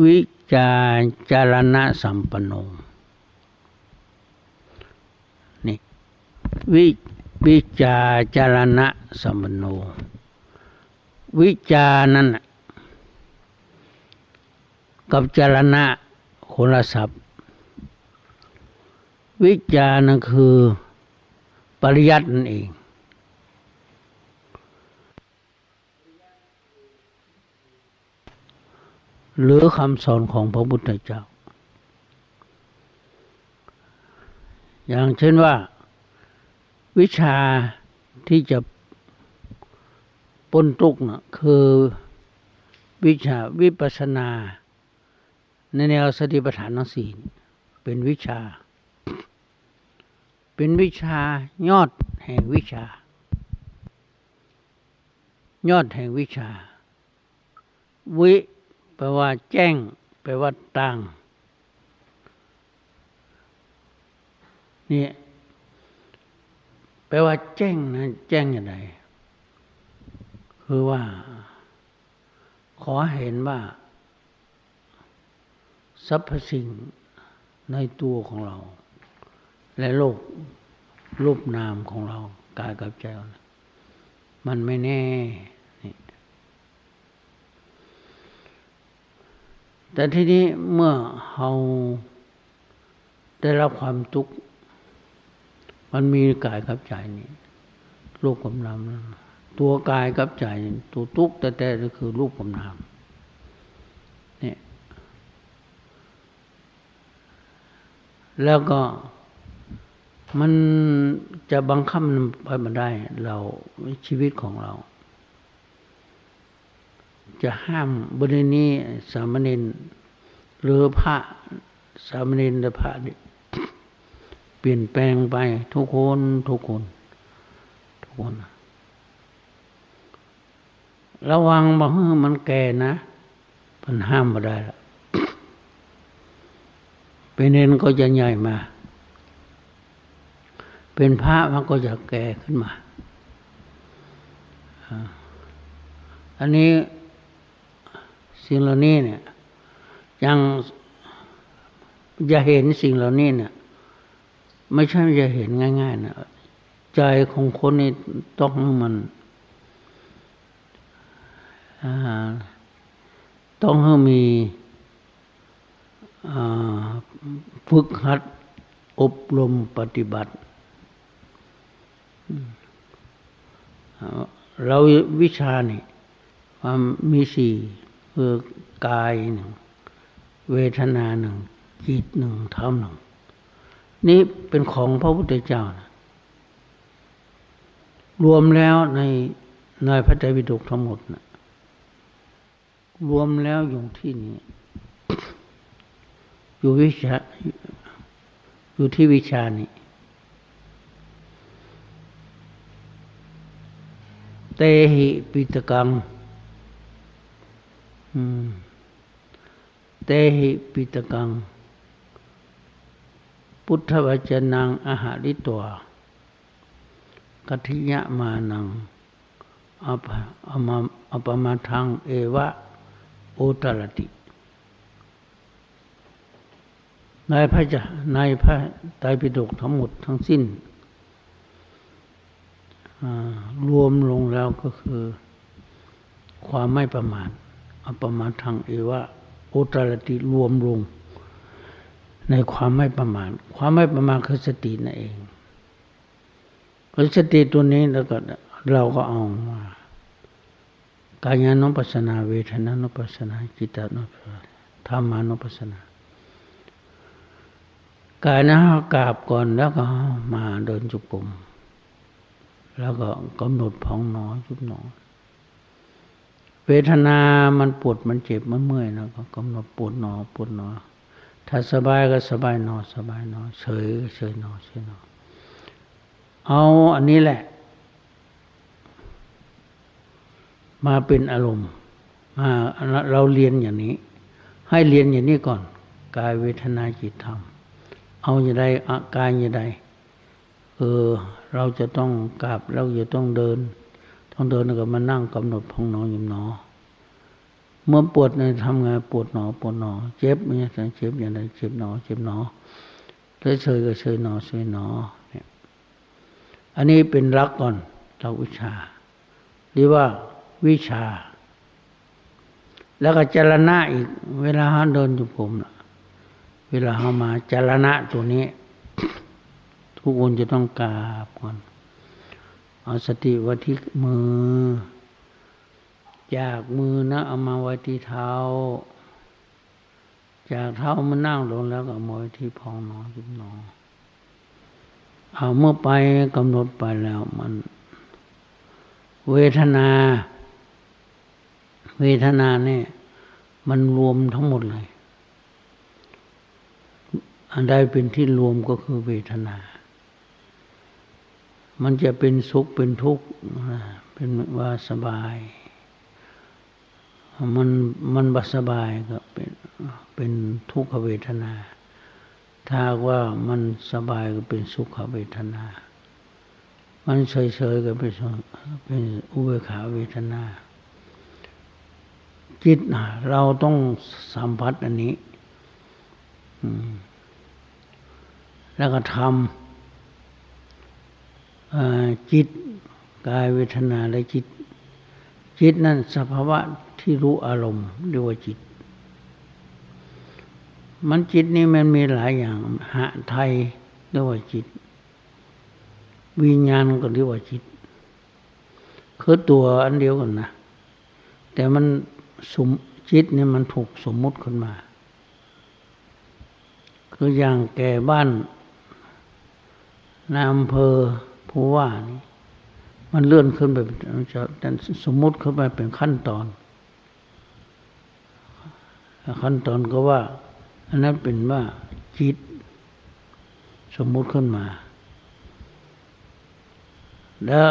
วิจาจารณะสัมปโนนี่วิวิจาจารณะสัมปโน วิจานั้นน่ะกับจารณะคนละศัพท์ วิจานั่นคือปริยัตินั่นเอง หรือคำสอนของพระพุทธเจ้า อย่างเช่นว่า วิชาที่จะปนตุกนะคือวิชาวิปัสนา ในแนวสติปัฏฐานสี่เป็นวิชา เป็นวิชายอดแห่งวิชา ยอดแห่งวิชา วิ ลว่าแจ้งแปลว่าตั้งนี่แปลว่าแจ้งนะแจ้งอย่างไรคือว่า ขอเห็นว่าสรรพสิ่งในตัวของเรา และโลกรูปนามของเรากายกับใจมันไม่แน่ แต่ทีนี้เมื่อเราได้รับความทุกข์มันมีกายกับใจนี่รูปกับนามตัวกายกับใจตัวทุกข์แต่แต่ก็คือรูปกับนามเนี่ยแล้วก็มันจะบังคับมันไปมาได้เราชีวิตของเรา จะห้ามบรินี้สามเณรหรือพระสามเณรพระนี่เปลี่ยนแปลงไปทุกคนทุกคน ทุกคน ระวังบอกมันแก่นะ มันห้ามมาได้ละเป็นเนนก็จะใหญ่มา เป็นพระมันก็จะแก่ขึ้นมา อันนี้ สิ่งเหล่านี้เนี่ยยังจะเห็นสิ่งเหล่านี้เนี่ยไม่ใช่จะเห็นง่ายๆนะใจของคนนี่ต้องมันต้องให้มีฝึกหัดอบรมปฏิบัติ เราวิชานี่ความมีสี่ คือกายหนึ่ง เวทนาหนึ่ง จิตหนึ่งธรรมหนึ่ง นี่เป็นของพระพุทธเจ้านะรวมแล้วในในพระไตรปิฎกทั้งหมดนะรวมแล้วอยู่ที่นี้ อยู่วิชาอยู่ที่วิชานี้ เตหิปิตกัง เตหิปิตกัง พุทธวจนังอาหาริตัวกัทิยะมานังอปมาอปมาทังเอวะโอตรติ ในพระจะในพระไตรปิฎกทั้งหมดทั้งสิ้น รวมลงแล้วก็คือ ความไม่ประมาท อปมาทังเอวะโอตรติรวมลง ในความไม่ประมาทความไม่ประมาทคือสตินั่นเองคือสติตัวนี้แล้วก็เราก็เอามากายานุปัสสนาเวทนานุปัสสนาจิตานุปัสสนาธรรมานุปัสสนากายนะกราบก่อนแล้วก็มาเดินจุกลมแล้วก็กำหนดพองหนอยุบหนอ เวทนา มันปวด มันเจ็บ มันเมื่อยนะก็กำหนดปวดหนอ ปวดหนอ ถ้าสบายก็สบายหนอ สบายหนอ เฉยเฉยหนอ เฉยหนอ เอาอันนี้แหละ มาเป็นอารมณ์ มาเราเรียนอย่างนี้ ให้เรียนอย่างนี้ก่อน กายเวทนาจิตธรรม เอาอย่างไรอากายอย่างไรเออ เราจะต้องกราบเราจะต้องเดิน ต้องเดินแล้วก็มานั่งกำหนดพองหนอยิมหนอ เมื่อปวดในทำไงปวดหนอปวดหนอ เจ็บเนี่ยเจ็บอย่างไรเจ็บหนอ เจ็บหนอเฉยเฉยก็เฉยหนอเฉยหนอเนี่ยอันนี้เป็นรักก่อนเราวิชา หรือว่าวิชา แล้วก็จรณะอีก เวลาเขาเดินอยู่ผมนะเวลาเขามาจรณะตัวนี้ ทุกคนจะต้องกราบก่อน เอาสติไว้ที่มือ จากมือนะเอามาไว้ที่เท้า จากเท้ามันนั่งลงแล้วก็เอามาไว้ที่พองนอยุบนอเอาเมื่อไปกำหนดไปแล้วมัน เวทนา เวทนาเนี่ยมันรวมทั้งหมดเลย อันใดเป็นที่รวมก็คือเวทนา มันจะเป็นสุขเป็นทุกข์เป็นว่าสบาย มันมันบัสบายก็เป็นเป็นทุกขเวทนา ถ้าว่ามันสบายก็เป็นสุขเวทนา มันเฉยๆก็เป็นเป็นอุเบกขาเวทนา จิตเราต้องสัมผัสอันนี้แล้วก็ทำ จิตกายเวทนาและจิต จิตนั่นสภาวะที่รู้อารมณ์เรียกว่าจิต มันจิตนี่มันมีหลายอย่างหะไทยเรียกว่าจิต วิญญาณก็เรียกว่าจิต คือตัวอันเดียวกันนะ แต่มันสมจิตเนี่ยมันถูกสมมุติขึ้นมา คืออย่างแก่บ้านนายอำเภอ ผู้ว่านี่มันเลื่อนขึ้นไปจะสมมุติขึ้นไปเป็นขั้นตอน ขั้นตอนก็ว่า อันนั้นเป็นว่าจิต สมมุติขึ้นมา แล้ว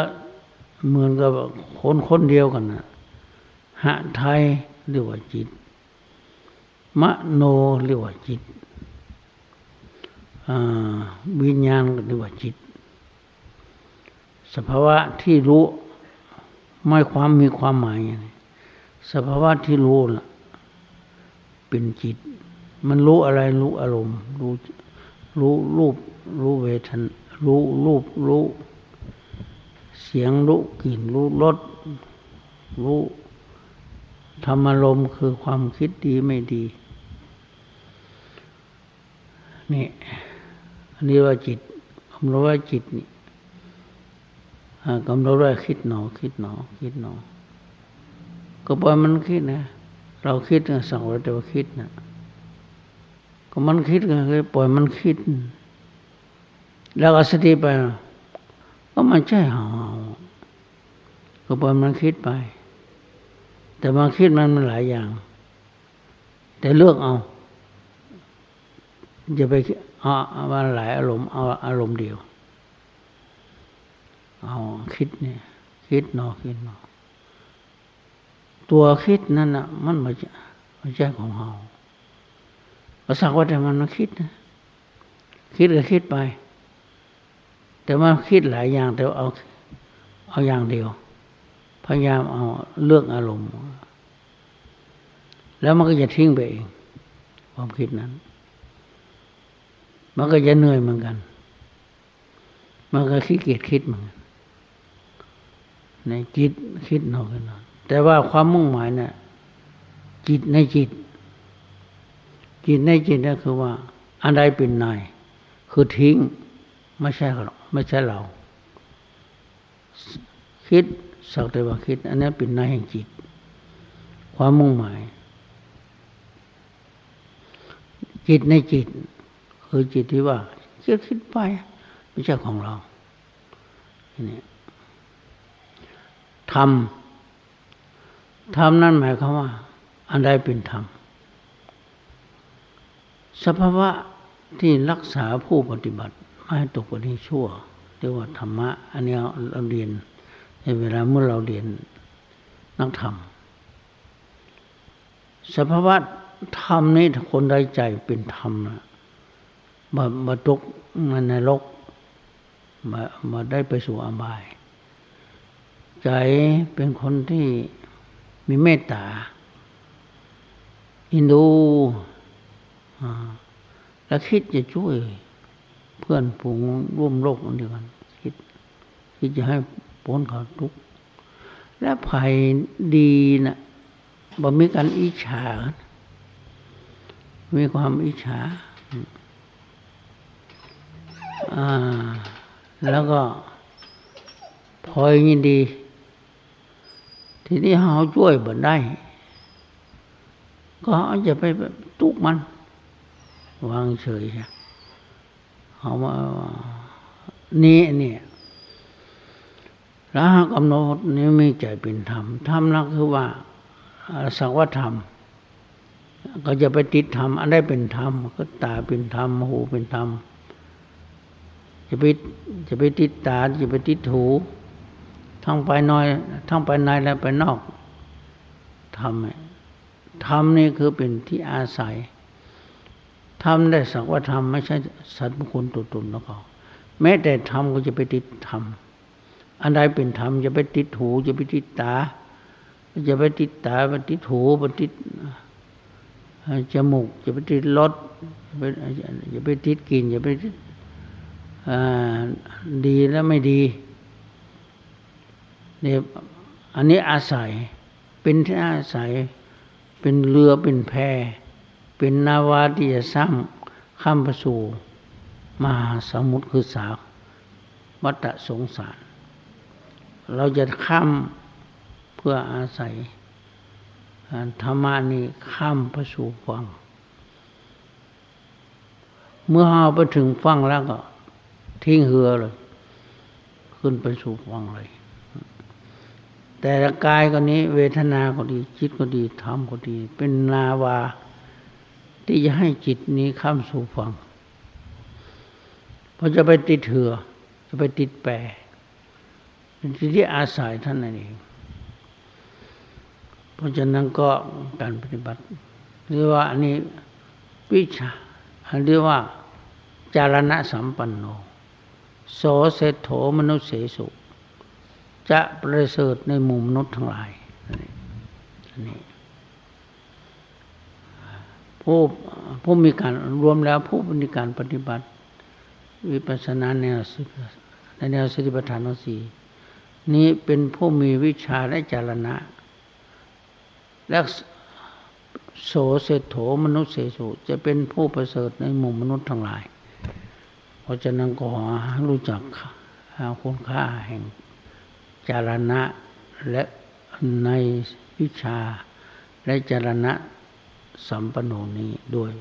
เหมือนกับคนคนเดียวกันนะหะไทยเรียกว่าจิต มโนเรียกว่าจิตวิญญาณเรียกว่าจิต สภาวะที่รู้ไม่ความมีความหมาย สภาวะที่รู้ล่ะ เป็นจิต มันรู้อะไรรู้อารมณ์ รู้รู้รูปรู้เวทนรู้รูปรู้เสียงรู้กลิ่นรู้รสรู้ธรรมารมณ์คือความคิดดีไม่ดี นี่ อันนี้ว่าจิตกำลังว่าจิตนี่ กำลังว่าคิดหนอ คิดหนอ คิดหนอ ก็ปล่อยมันคิดนะ เราคิดสั่งไว้แต่ว่าคิดนะก็มันคิดก็ปล่อยมันคิด แล้วก็สติไป ก็มันใช่หาก็ปล่อยมันคิดไป แต่บางคิดมันมันหลายอย่าง แต่เลือกเอาจะไปเอาว่าหลายอารมณ์เอาอารมณ์เดียว เอาคิดเนี่ย คิดนอคิดนอตัวคิดนั่นน่ะ มันไม่ใช่ไม่ใช่ของเราก็สักว่าแต่มันมาคิดนะคิดก็คิดไป แต่มันคิดหลายอย่าง แต่เอาเอาอย่างเดียว พยายามเอาเลือกอารมณ์ แล้วมันก็จะทิ้งไปเองความคิดนั้น มันก็จะเหนื่อยเหมือนกัน มันก็ขี้เกียจคิดเหมือนกัน ในจิตคิดนอกกันนอนแต่ว่าความมุ่งหมายเนะ่ยจิตในจิต จิตในจิตนั่นคือว่า อันใดเป็นนาย คือทิ้ง ไม่ใช่เราไม่ใช่เรา คิดสักแต่ว่าคิด อันนี้เป็นนายแห่งจิต ความมุ่งหมาย จิตในจิต คือจิตที่ว่าคิดคิดไป ไม่ใช่ของเรานี่ท ธรรมนั่นหมายความว่า อันใดเป็นธรรม สภาวะที่รักษาผู้ปฏิบัติ ไม่ให้ตกไปในชั่วเรียกว่าธรรมะ อันนี้เราเรียนในเวลาเมื่อเราเรียนนักธรรม สภาวะธรรมนี้คนใดใจเป็นธรรมนะมามาตกในโลกมามาได้ไปสู่อบาย ใจเป็นคนที่มีเมตตา อินดูแล้วคิดจะช่วยเพื่อนผูงร่วมโลกนเดียวกันคิดคิดจะให้พ้นขาทุกข์และภัยดีนะบ่มีการอิจฉา มีความอิจฉาอ่าแล้วก็พอยยินดี ทีนี้เขาช่วยบ่ได้ ก็เขาจะไปตุกมัน วางเฉยเขามานี่เนี่ยแล้วกำหนดนี้มีใจเป็นธรรมธรรมนั่นคือว่าสังวธรรม ก็จะไปติดธรรมอันได้เป็นธรรม ก็ตาเป็นธรรมหูเป็นธรรมจะไปจะไปติดตาจะไปติดหู ทั้งไปน้อยทั้งไปในและไปนอกทำทำนี่คือเป็นที่อาศัยทำได้สักว่าทำไม่ใช่สัตว์บุคคลตัวตนแล้วก็แม้แต่ทำก็จะไปติดทำอันใดเป็นธรรมจะไปติดหูจะไปติดตาจะไปติดตาไปติดหูไปติดจมูกจะไปติดรสจะไปติดกลิ่นจะไปติดดีแล้วไม่ดี นี่ยอันนี้อาศัยเป็นที่อาศัย เป็นเรือเป็นแพ เป็นนาวาที่จะสร้างข้ามไปสู่มหาสมุทรคือสาวัฏสงสาร เราจะข้ามเพื่ออาศัยธรรมานี้ข้ามไปสู่ฟังเมื่อเราไปถึงฟังแล้วก็ทิ้งเหือเลย ขึ้นไปสู่ฟังเลย แต่ละกายก็นี้ เวทนาก็ดี จิตก็ดีธรรมก็ดี เป็นนาวา ที่จะให้จิตนี้ข้ามสู่ฟังพอจะไปติดเถือจะไปติดแปรเป็นที่อาศัยท่านนั่นเองเพราะฉะนั้นก็การปฏิบัติเรียกว่าอันนี้วิชาเรียกว่าจารณะสัมปันโนโสเศโถมนุเสสุ จะประเสริฐในมุมมนุษย์ทั้งหลายนี่ผู้ผู้มีการรวมแล้วผู้มีการปฏิบัติ วิปัสสนาแนวในแนวสติปัฏฐานสีนี้เป็นผู้มีวิชาและจารณะ และโสเศโถมนุษย์เสสุจะเป็นผู้ประเสริฐในหมู่มนุษย์ทั้งหลาย เพราะฉะนั้นก็รู้จักคุณค่าแห่ง จารณะและในวิชาและจารณะสัมปโนนี้ด้วย